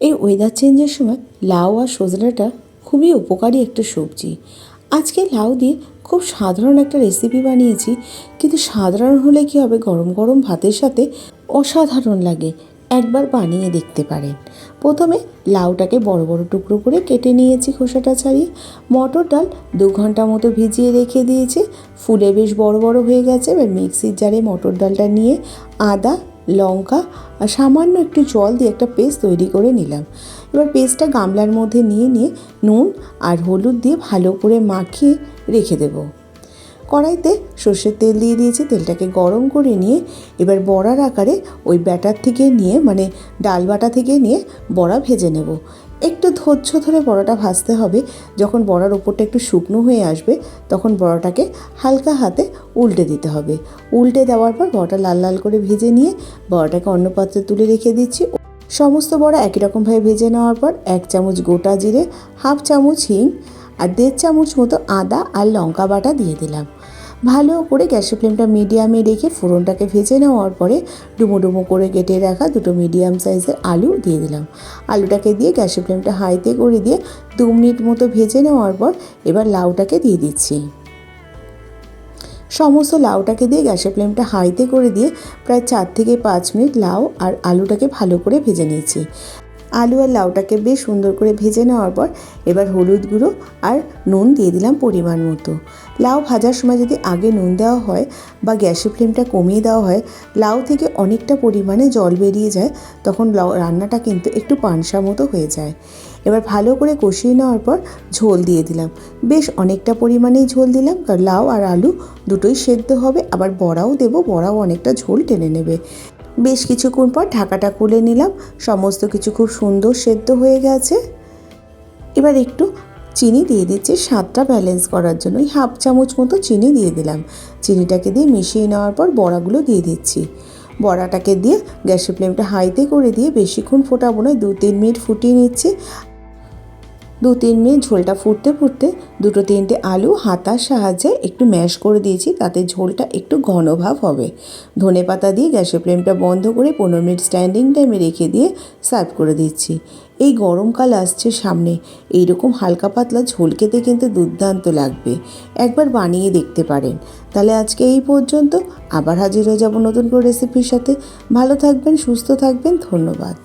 এই ওয়েদার চেঞ্জের সময় লাউ আর সজনাটা খুবই উপকারী একটা সবজি। আজকে লাউ দিয়ে খুব সাধারণ একটা রেসিপি বানিয়েছি, কিন্তু সাধারণ হলে কি হবে? গরম গরম ভাতের সাথে অসাধারণ লাগে। একবার বানিয়ে দেখতে পারেন। প্রথমে লাউটাকে বড় বড় টুকরো করে কেটে নিয়েছি খোসাটা ছাড়িয়ে। মটর ডাল দু ঘণ্টা মতো ভিজিয়ে রেখে দিয়েছি। ফুলে বেশ বড় বড় হয়ে গেছে। এবার মিক্সির জারে মটর ডালটা নিয়ে আদা লঙ্কা আর সামান্য একটু জল দিয়ে একটা পেস্ট তৈরি করে নিলাম। এবার পেস্টটা গামলার মধ্যে নিয়ে নিয়ে নুন আর হলুদ দিয়ে ভালো করে মাখিয়ে রেখে দেবো। কড়াইতে সর্ষের তেল দিয়ে দিয়েছি, তেলটাকে গরম করে নিয়ে এবার বড়ার আকারে ওই ব্যাটার থেকে নিয়ে মানে ডাল বাটা থেকে নিয়ে বড়া ভেজে নেব। একটু ধৈর্য ধরে বড়াটা ভাজতে হবে। যখন বড়ার ওপরটা একটু শুকনো হয়ে আসবে, তখন বড়াটাকে হালকা হাতে উল্টে দিতে হবে। উল্টে দেওয়ার পর বড়াটা লাল লাল করে ভেজে নিয়ে বড়াটাকে অন্য পাত্রে তুলে রেখে দিচ্ছি। সমস্ত বড়া একই রকমভাবে ভেজে নেওয়ার পর এক চামচ গোটা জিরে, হাফ চামচ হিং আর দেড় চামচ মতো আদা আর লঙ্কা বাটা দিয়ে দিলাম। ভালো করে গ্যাসের ফ্লেমটা মিডিয়ামে রেখে ফোড়নটাকে ভেজে নেওয়ার পরে ডুমো ডুমো করে কেটে রাখা দুটো মিডিয়াম সাইজের আলু দিয়ে দিলাম। আলুটাকে দিয়ে গ্যাসের ফ্লেমটা হাইতে করে দিয়ে দু মিনিট মতো ভেজে নেওয়ার পর এবার লাউটাকে দিয়ে দিচ্ছি। সমস্ত লাউটাকে দিয়ে গ্যাসের ফ্লেমটা হাইতে করে দিয়ে প্রায় চার থেকে পাঁচ মিনিট লাউ আর আলুটাকে ভালো করে ভেজে নিয়েছি। আলু আর লাউটাকে বেশ সুন্দর করে ভেজে নেওয়ার পর এবার হলুদ গুঁড়ো আর নুন দিয়ে দিলাম পরিমাণ মতো। লাউ ভাজার সময় যদি আগে নুন দেওয়া হয় বা গ্যাসের ফ্লেমটা কমিয়ে দেওয়া হয়, লাউ থেকে অনেকটা পরিমাণে জল বেরিয়ে যায়, তখন লাউ রান্নাটা কিন্তু একটু পানসা মতো হয়ে যায়। এবার ভালো করে কষিয়ে নেওয়ার পর ঝোল দিয়ে দিলাম। বেশ অনেকটা পরিমাণেই ঝোল দিলাম, কারণ লাউ আর আলু দুটোই সেদ্ধ হবে, আবার বড়াও দেবো, বড়াও অনেকটা ঝোল টেনে নেবে। বেশ কিছুক্ষণ পর ঢাকাটা খুলে নিলাম। সমস্ত কিছু খুব সুন্দর সেদ্ধ হয়ে গেছে। এবার একটু চিনি দিয়ে দিচ্ছি, স্বাদটা ব্যালেন্স করার জন্য ওই হাফ চামচ মতো চিনি দিয়ে দিলাম। চিনিটাকে দিয়ে মিশিয়ে নেওয়ার পর বড়াগুলো দিয়ে দিচ্ছি। বড়াটাকে দিয়ে গ্যাসের ফ্লেমটা হাইতে করে দিয়ে বেশিক্ষণ ফোটাবো না দু তিন মিনিট ফুটিয়ে নিচ্ছি। দু তিন মিনিট ঝোলটা ফুটতে ফুটতে দুটো তিনটে আলু হাতার সাহায্যে একটু ম্যাশ করে দিয়েছি, তাতে ঝোলটা একটু ঘন ভাব হবে। ধনে পাতা দিয়ে গ্যাসের ফ্লেমটা বন্ধ করে পনেরো মিনিট স্ট্যান্ডিং টাইমে রেখে দিয়ে সার্ভ করে দিচ্ছি। এই গরমকাল আসছে সামনে, এইরকম হালকা পাতলা ঝোল খেতে কিন্তু দুর্দান্ত লাগবে। একবার বানিয়ে দেখতে পারেন। তাহলে আজকে এই পর্যন্ত, আবার হাজির হয়ে যাব নতুন করে রেসিপির সাথে। ভালো থাকবেন, সুস্থ থাকবেন, ধন্যবাদ।